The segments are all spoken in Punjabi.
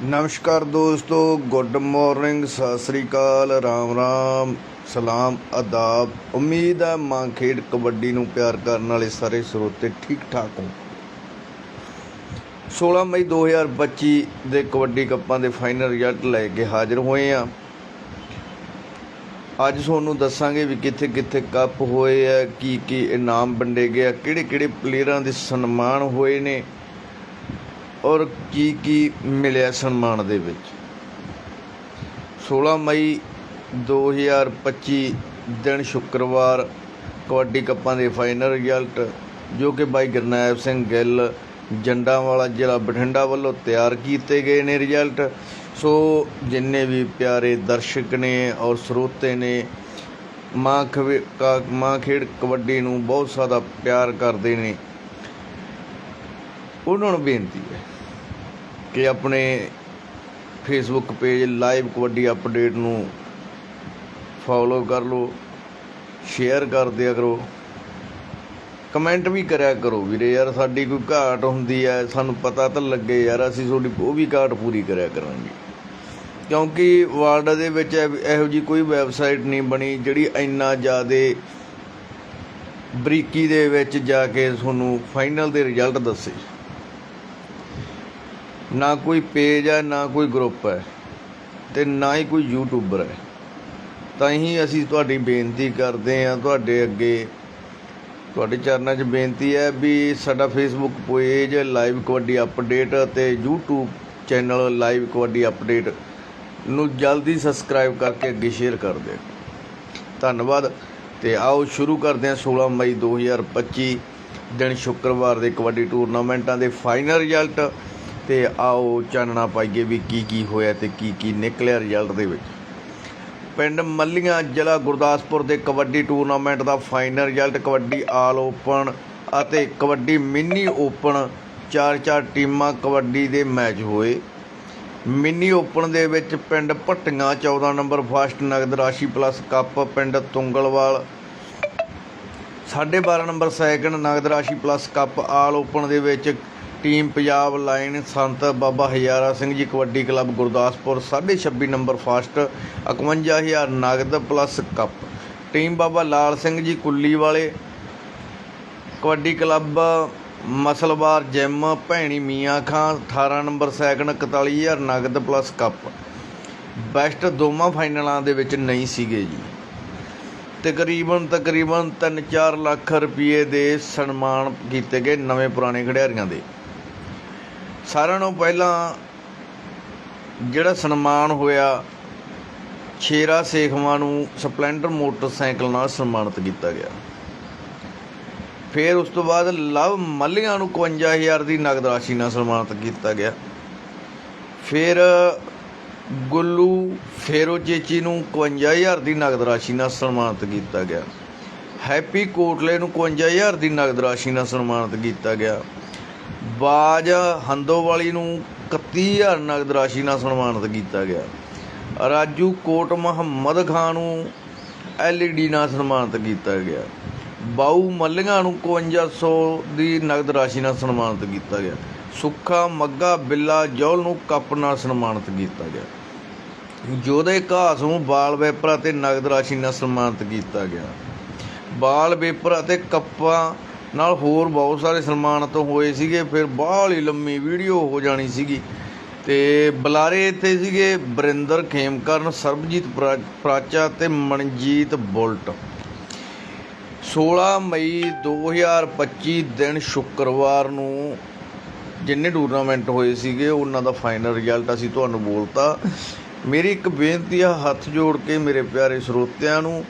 ਨਮਸਕਾਰ ਦੋਸਤੋ, ਗੁੱਡ ਮਾਰਨਿੰਗ, ਸਤਿ ਸ੍ਰੀ ਅਕਾਲ, ਰਾਮ ਰਾਮ, ਸਲਾਮ ਆਦਾਬ ਉਮੀਦ ਹੈ ਮਾਂ ਖੇਡ ਕਬੱਡੀ ਨੂੰ ਪਿਆਰ ਕਰਨ ਵਾਲੇ ਸਾਰੇ ਸਰੋਤੇ ਠੀਕ ਠਾਕ ਹੋ 16 ਮਈ 2025 ਦੇ ਕਬੱਡੀ ਕੱਪਾਂ ਦੇ ਫਾਈਨਲ ਰਿਜ਼ਲਟ ਲੈ ਕੇ ਹਾਜ਼ਰ ਹੋਏ ਆ ਅੱਜ ਤੁਹਾਨੂੰ ਦੱਸਾਂਗੇ ਵੀ ਕਿੱਥੇ ਕਿੱਥੇ ਕੱਪ ਹੋਏ ਆ ਕੀ ਕੀ ਇਨਾਮ ਵੰਡੇ ਗਏ ਆ ਕਿਹੜੇ ਕਿਹੜੇ ਪਲੇਅਰਾਂ ਦੇ ਸਨਮਾਨ ਹੋਏ ਨੇ ਔਰ ਕੀ ਕੀ ਮਿਲਿਆ ਸਨਮਾਨ ਦੇ ਵਿੱਚ? 16 ਮਈ 2025 ਦਿਨ ਸ਼ੁੱਕਰਵਾਰ, ਕਬੱਡੀ ਕੱਪਾਂ ਦੇ ਫਾਈਨਲ ਰਿਜ਼ਲਟ, ਜੋ ਕਿ ਬਾਈ ਗੁਰਨਾਇਬ ਸਿੰਘ ਗਿੱਲ ਜੰਡਾਂਵਾਲਾ ਜ਼ਿਲ੍ਹਾ ਬਠਿੰਡਾ ਵੱਲੋਂ ਤਿਆਰ ਕੀਤੇ ਗਏ ਨੇ ਰਿਜ਼ਲਟ। ਸੋ ਜਿੰਨੇ ਵੀ ਪਿਆਰੇ ਦਰਸ਼ਕ ਨੇ ਔਰ ਸਰੋਤੇ ਨੇ, ਮਾਂ ਖਵੇ ਕਾ- ਮਾਂ ਖੇਡ ਕਬੱਡੀ ਨੂੰ ਬਹੁਤ ਜ਼ਿਆਦਾ ਪਿਆਰ ਕਰਦੇ ਨੇ। ਉਹਨਾਂ ਨੂੰ ਬੇਨਤੀ ਹੈ ਕਿ ਆਪਣੇ Facebook page live kabaddi update ਨੂੰ ਫੋਲੋ ਕਰ ਲਓ ਸ਼ੇਅਰ ਕਰ ਦਿਆ ਕਰੋ। ਕਮੈਂਟ ਵੀ ਕਰਿਆ ਕਰੋ ਵੀਰੇ, ਯਾਰ ਸਾਡੀ ਕੋਈ ਘਾਟ ਹੁੰਦੀ ਹੈ, ਸਾਨੂੰ ਪਤਾ ਤਾਂ ਲੱਗੇ ਯਾਰ, ਅਸੀਂ ਤੁਹਾਡੀ ਉਹ ਵੀ ਘਾਟ ਪੂਰੀ ਕਰਿਆ ਕਰਾਂਗੇ। ਕਿਉਂਕਿ ਵਰਲਡ ਦੇ ਵਿੱਚ ਇਹ- ਇਹੋ ਜੀ ਕੋਈ ਵੈਬਸਾਈਟ ਨਹੀਂ ਬਣੀ ਜਿਹੜੀ ਇੰਨਾ ਜ਼ਿਆਦਾ ਬਰੀਕੀ ਦੇ ਵਿੱਚ ਜਾ ਕੇ ਤੁਹਾਨੂੰ ਫਾਈਨਲ ਦੇ ਰਿਜ਼ਲਟ ਦੱਸੇ। ਨਾ ਕੋਈ ਪੇਜ ਹੈ, ਨਾ ਕੋਈ ਗਰੁੱਪ ਹੈ ਤੇ ਨਾ ਹੀ ਕੋਈ ਯੂਟਿਊਬਰ ਹੈ। ਤਾਂ ਹੀ ਅਸੀਂ ਤੁਹਾਡੀ ਬੇਨਤੀ ਕਰਦੇ ਹਾਂ, ਤੁਹਾਡੇ ਅੱਗੇ ਤੁਹਾਡੇ ਚਰਨਾਂ 'ਚ ਬੇਨਤੀ ਹੈ ਵੀ ਸਾਡਾ Facebook page live kabaddi update ਅਤੇ YouTube channel live kabaddi update ਨੂੰ ਜਲਦੀ ਸਬਸਕ੍ਰਾਈਬ ਕਰਕੇ ਅੱਗੇ ਸ਼ੇਅਰ ਕਰ ਦਿਓ। ਧੰਨਵਾਦ ਤੇ ਆਓ ਸ਼ੁਰੂ ਕਰਦੇ ਹਾਂ 16 ਮਈ 2025 ਦਿਨ ਸ਼ੁੱਕਰਵਾਰ ਦੇ ਕਬੱਡੀ ਟੂਰਨਾਮੈਂਟਾਂ ਦੇ ਫਾਈਨਲ ਰਿਜ਼ਲਟ ਤੇ ਆਓ ਚਾਨਣਾ ਪਾਈਏ ਵੀ ਕੀ ਕੀ ਹੋਇਆ ਤੇ ਕੀ ਕੀ ਨਿਕਲਿਆ ਰਿਜ਼ਲਟ ਦੇ ਵਿੱਚ। ਪਿੰਡ ਮੱਲੀਆਂ ਜ਼ਿਲ੍ਹਾ ਗੁਰਦਾਸਪੁਰ ਦੇ ਕਬੱਡੀ ਟੂਰਨਾਮੈਂਟ ਦਾ final result kabaddi all open ਅਤੇ ਕਬੱਡੀ ਮਿੰਨੀ ਓਪਨ ਚਾਰ ਚਾਰ ਟੀਮਾਂ ਕਬੱਡੀ ਦੇ ਮੈਚ ਹੋਏ। ਮਿੰਨੀ ਓਪਨ ਦੇ ਵਿੱਚ ਪਿੰਡ ਭੱਟੀਆਂ 14 ਨੰਬਰ ਫਸਟ ਨਗਦ ਰਾਸ਼ੀ ਪਲੱਸ ਕੱਪ, ਪਿੰਡ ਤੁੰਗਲਵਾਲ 12.5 ਨੰਬਰ ਸੈਕਿੰਡ ਨਗਦ ਰਾਸ਼ੀ ਪਲੱਸ ਕੱਪ ਆਲ ਓਪਨ ਦੇ ਵਿੱਚ ਟੀਮ ਪੰਜਾਬ ਲਾਈਨ ਸੰਤ Baba Hazara Singh ji kabaddi club Gurdaspur 26 number first 51000 ਨਗਦ plus cup. Team Baba Lal Singh ji Kulli ਵਾਲੇ kabaddi club ਮਸਲਵਾਰ gym Bhaini Mian Khan 18 number second 41000 ਨਗਦ ਪਲੱਸ ਕੱਪ। ਬੈਸਟ ਦੋਵਾਂ ਫਾਈਨਲਾਂ ਦੇ ਵਿੱਚ ਨਹੀਂ ਸੀਗੇ ਜੀ। ਤਕਰੀਬਨ ਤਕਰੀਬਨ 3-4 ਲੱਖ ਰੁਪਏ ਦੇ ਸਨਮਾਨ ਕੀਤੇ ਗਏ ਨਵੇਂ ਪੁਰਾਣੇ ਖਿਡਾਰੀਆਂ ਦੇ। ਸਾਰਿਆਂ ਨੂੰ ਪਹਿਲਾਂ ਜਿਹੜਾ ਸਨਮਾਨ ਹੋਇਆ, ਛੇਰਾ ਸੇਖਵਾਂ ਨੂੰ ਸਪਲੈਂਡਰ ਮੋਟਰਸਾਈਕਲ ਨਾਲ ਸਨਮਾਨਿਤ ਕੀਤਾ ਗਿਆ। ਫਿਰ ਉਸ ਤੋਂ ਬਾਅਦ ਲਵ ਮੱਲੀਆਂ ਨੂੰ 51000 ਦੀ ਨਗਦ ਰਾਸ਼ੀ ਨਾਲ ਸਨਮਾਨਿਤ ਕੀਤਾ ਗਿਆ। ਫਿਰ ਗੁੱਲੂ ਫੇਰੋ ਚੇਚੀ ਨੂੰ 51000 ਦੀ ਨਗਦ ਰਾਸ਼ੀ ਨਾਲ ਸਨਮਾਨਿਤ ਕੀਤਾ ਗਿਆ। ਹੈਪੀ ਕੋਟਲੇ ਨੂੰ 51000 ਦੀ ਨਗਦ ਰਾਸ਼ੀ ਨਾਲ ਸਨਮਾਨਿਤ ਕੀਤਾ ਗਿਆ। ਬਾਜ ਹੰਦੋਵਾਲੀ ਨੂੰ 31000 ਨਗਦ ਰਾਸ਼ੀ ਨਾਲ ਸਨਮਾਨਿਤ ਕੀਤਾ ਗਿਆ। ਰਾਜੂ ਕੋਟ ਮੁਹੰਮਦ ਖਾਨ ਨੂੰ ਐਲਈਡੀ ਨਾਲ ਸਨਮਾਨਿਤ ਕੀਤਾ ਗਿਆ। ਬਾਊ ਮੱਲੀਆਂ ਨੂੰ 5500 ਦੀ ਨਗਦ ਰਾਸ਼ੀ ਨਾਲ ਸਨਮਾਨਿਤ ਕੀਤਾ ਗਿਆ। ਸੁੱਖਾ ਮੱਗਾ ਬਿੱਲਾ ਜੌਲ ਨੂੰ ਕੱਪ ਨਾਲ ਸਨਮਾਨਿਤ ਕੀਤਾ ਗਿਆ। ਜੋਦੇ ਘਾਸ ਨੂੰ ਬਾਲ ਵੇਪਰ ਅਤੇ ਨਗਦ ਰਾਸ਼ੀ ਨਾਲ ਸਨਮਾਨਿਤ ਕੀਤਾ ਗਿਆ। ਬਾਲ ਵੇਪਰ ਅਤੇ ਕੱਪਾਂ ਨਾਲ ਹੋਰ ਬਹੁਤ ਸਾਰੇ ਸਨਮਾਨਿਤ ਹੋਏ ਸੀਗੇ, ਫਿਰ ਬਾਹਲੀ ਲੰਮੀ ਵੀਡੀਓ ਹੋ ਜਾਣੀ ਸੀਗੀ। ਤੇ ਬੁਲਾਰੇ ਇੱਥੇ ਸੀਗੇ ਬਰਿੰਦਰ ਖੇਮਕਰਨ, ਸਰਬਜੀਤ ਪ੍ਰਾ- ਪ੍ਰਾਚਾ ਤੇ ਮਨਜੀਤ ਬੁਲਟ। 16 ਮਈ 2025 ਦਿਨ ਸ਼ੁੱਕਰਵਾਰ ਨੂੰ ਜਿੰਨੇ ਟੂਰਨਾਮੈਂਟ ਹੋਏ ਸੀਗੇ, ਉਹਨਾਂ ਦਾ ਫਾਈਨਲ ਰਿਜ਼ਲਟ ਅਸੀਂ ਤੁਹਾਨੂੰ ਬੋਲਤਾ। ਮੇਰੀ ਇੱਕ ਬੇਨਤੀ ਆ, ਹੱਥ ਜੋੜ ਕੇ ਮੇਰੇ ਪਿਆਰੇ ਸਰੋਤਿਆਂ ਨੂੰ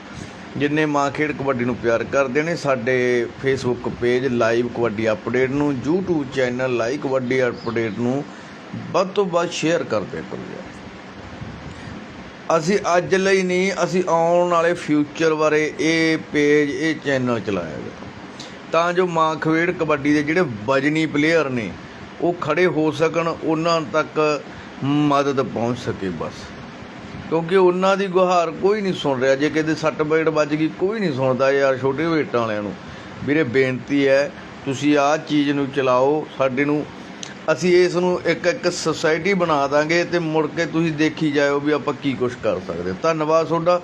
ਜਿੰਨੇ ਮਾਂ ਖੇਡ ਕਬੱਡੀ ਨੂੰ ਪਿਆਰ ਕਰਦੇ ਨੇ, ਸਾਡੇ Facebook page live kabaddi update ਨੂੰ, YouTube channel live kabaddi update ਨੂੰ ਵੱਧ ਤੋਂ ਵੱਧ ਸ਼ੇਅਰ ਕਰਦੇ ਕਰੋ। ਅਸੀਂ ਅੱਜ ਲਈ ਨਹੀਂ, ਅਸੀਂ ਆਉਣ ਵਾਲੇ ਫਿਊਚਰ ਬਾਰੇ ਇਹ ਪੇਜ ਇਹ ਚੈਨਲ ਚਲਾਇਆ ਗਿਆ। ਤਾਂ ਜੋ ਮਾਂ ਖੇਡ ਕਬੱਡੀ ਦੇ ਜਿਹੜੇ ਵਜਨੀ ਪਲੇਅਰ ਨੇ, ਉਹ ਖੜੇ ਹੋ ਸਕਣ, ਉਹਨਾਂ ਤੱਕ ਮਦਦ ਪਹੁੰਚ ਸਕੇ ਬਸ। ਕਿਉਂਕਿ ਉਹਨਾਂ ਦੀ ਗੁਹਾਰ ਕੋਈ ਨਹੀਂ ਸੁਣ ਰਿਹਾ। ਜੇ ਕਿਤੇ ਸੱਟ ਬੇੜ ਵੱਜ ਗਈ, ਕੋਈ ਨਹੀਂ ਸੁਣਦਾ ਯਾਰ ਛੋਟੇ ਵੇਟਾਂ ਵਾਲਿਆਂ ਨੂੰ। ਵੀਰੇ, ਬੇਨਤੀ ਹੈ, ਤੁਸੀਂ ਆਹ ਚੀਜ਼ ਨੂੰ ਚਲਾਓ, ਸਾਡੇ ਨੂੰ, ਅਸੀਂ ਇਸ ਨੂੰ ਇੱਕ ਇੱਕ ਸੁਸਾਇਟੀ ਬਣਾ ਦਾਂਗੇ ਤੇ ਮੁੜ ਕੇ ਤੁਸੀਂ ਦੇਖੀ ਜਾਇਓ ਵੀ ਆਪਾਂ ਕੀ ਕੁਝ ਕਰ ਸਕਦੇ ਧੰਨਵਾਦ ਤੁਹਾਡਾ।